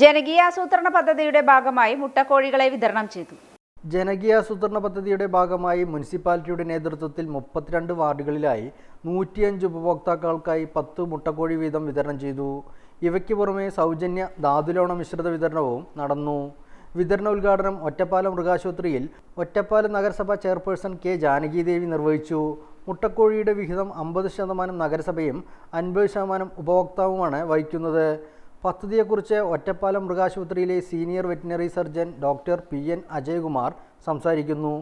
ജനകീയാസൂത്രണ പദ്ധതിയുടെ ഭാഗമായി മുട്ടക്കോഴികളെ വിതരണം ചെയ്തു. ജനകീയാസൂത്രണ പദ്ധതിയുടെ ഭാഗമായി മുനിസിപ്പാലിറ്റിയുടെ നേതൃത്വത്തിൽ മുപ്പത്തിരണ്ട് വാർഡുകളിലായി നൂറ്റിയഞ്ച് ഉപഭോക്താക്കൾക്കായി പത്ത് മുട്ടക്കോഴി വീതം വിതരണം ചെയ്തു. ഇവയ്ക്ക് പുറമെ സൗജന്യ ധാതുലോണ മിശ്രിത വിതരണവും നടന്നു. വിതരണ ഉദ്ഘാടനം ഒറ്റപ്പാലം മൃഗാശുപത്രിയിൽ ഒറ്റപ്പാലം നഗരസഭ ചെയർപേഴ്സൺ കെ ജാനകി ദേവി നിർവഹിച്ചു. മുട്ടക്കോഴിയുടെ വിഹിതം അമ്പത് ശതമാനം നഗരസഭയും അൻപത് ശതമാനം ഉപഭോക്താവുമാണ് വഹിക്കുന്നത്. പദ്ധതിയെക്കുറിച്ച് Ottapalam മൃഗാശുപത്രിയിലെ senior veterinary surgeon doctor P N Ajayakumar സംസാരിക്കുന്നു.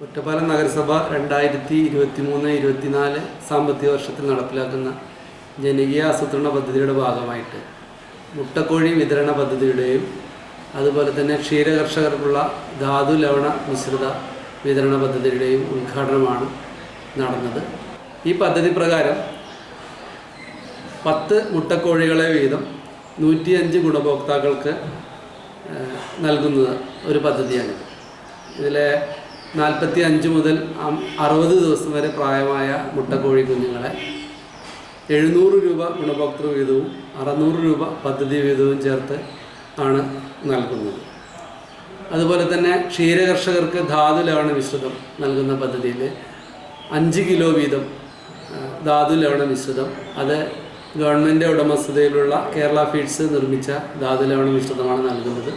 ഒറ്റപ്പാലം നഗരസഭ രണ്ടായിരത്തി ഇരുപത്തി മൂന്ന് ഇരുപത്തിനാല് സാമ്പത്തിക വർഷത്തിൽ നടപ്പിലാക്കുന്ന ജനകീയ ആസൂത്രണ പദ്ധതിയുടെ ഭാഗമായിട്ട് മുട്ടക്കോഴി വിതരണ പദ്ധതിയുടെയും അതുപോലെ തന്നെ ക്ഷീരകർഷകർക്കുള്ള ധാതു ലവണ മിശ്രിത വിതരണ പദ്ധതിയുടെയും ഉദ്ഘാടനമാണ് നടന്നത്. ഈ പദ്ധതി പ്രകാരം പത്ത് മുട്ടക്കോഴികളെ വീതം നൂറ്റിയഞ്ച് ഗുണഭോക്താക്കൾക്ക് നൽകുന്നത് ഒരു പദ്ധതിയാണ്. ഇതിലെ നാൽപ്പത്തി അഞ്ച് മുതൽ അറുപത് ദിവസം വരെ പ്രായമായ മുട്ടക്കോഴി കുഞ്ഞുങ്ങളെ എഴുന്നൂറ് രൂപ ഗുണഭോക്തൃ വീതവും അറുന്നൂറ് രൂപ പദ്ധതി വീതവും ചേർത്ത് ആണ് നൽകുന്നത്. അതുപോലെ തന്നെ ക്ഷീരകർഷകർക്ക് ധാതു ലവണ മിശ്രിതം നൽകുന്ന പദ്ധതിയിൽ അഞ്ച് കിലോ വീതം ധാതു ലവണ മിശ്രിതം അത് ഗവൺമെന്റ് ഉടമസ്ഥതയിലുള്ള കേരള ഫീഡ്സ് നിർമ്മിച്ച ധാതു ലവണ മിശ്രിതമാണ് നൽകുന്നത്.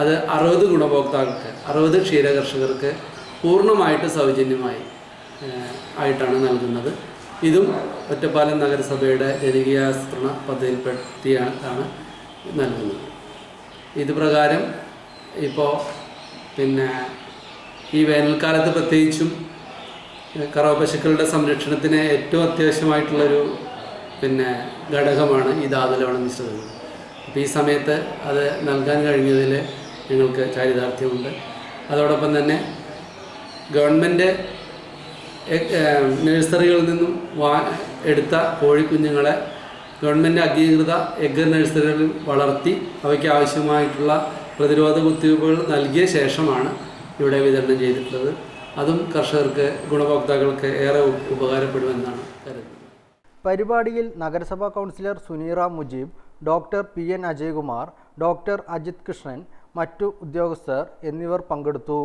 അത് അറുപത് ഗുണഭോക്താക്കൾക്ക് അറുപത് ക്ഷീരകർഷകർക്ക് പൂർണമായിട്ട് സൗജന്യമായി ആയിട്ടാണ് നൽകുന്നത്. ഇതും ഒറ്റപ്പാലം നഗരസഭയുടെ ജനകീയാസൂത്രണ പദ്ധതിയിൽപ്പെടുത്തിയാണ് നൽകുന്നത്. ഇത് പ്രകാരം ഇപ്പോൾ പിന്നെ ഈ വേനൽക്കാലത്ത് പ്രത്യേകിച്ചും കറവ പശുക്കളുടെ സംരക്ഷണത്തിന് ഏറ്റവും അത്യാവശ്യമായിട്ടുള്ളൊരു പിന്നെ ഘടകമാണ് ഈ ധാതുലവണ മിശ്രിതം അപ്പോൾ ഈ സമയത്ത് അത് നൽകാൻ കഴിഞ്ഞതിൽ ഞങ്ങൾക്ക് ചാരിതാർത്ഥ്യമുണ്ട്. അതോടൊപ്പം തന്നെ ഗവൺമെന്റ് നഴ്സറികളിൽ നിന്നും വാ എടുത്ത കോഴിക്കുഞ്ഞുങ്ങളെ ഗവൺമെന്റ് അംഗീകൃത എഗ് നഴ്സറികളിൽ വളർത്തി അവയ്ക്ക് ആവശ്യമായിട്ടുള്ള പ്രതിരോധ കുത്തിവയ്പ്പുകൾ നൽകിയ ശേഷമാണ് ഇവിടെ വിതരണം ചെയ്തിട്ടുള്ളത്. അതും കർഷകർക്ക് ഗുണഭോക്താക്കൾക്ക് ഏറെ ഉപകാരപ്പെടുമെന്നാണ് കരുതുന്നത്. പരിപാടിയിൽ നഗരസഭാ councillor Suneera Mujeeb doctor P N Ajayakumar doctor Ajith Krishnan മറ്റു ഉദ്യോഗസ്ഥർ എന്നിവർ പങ്കെടുത്തു.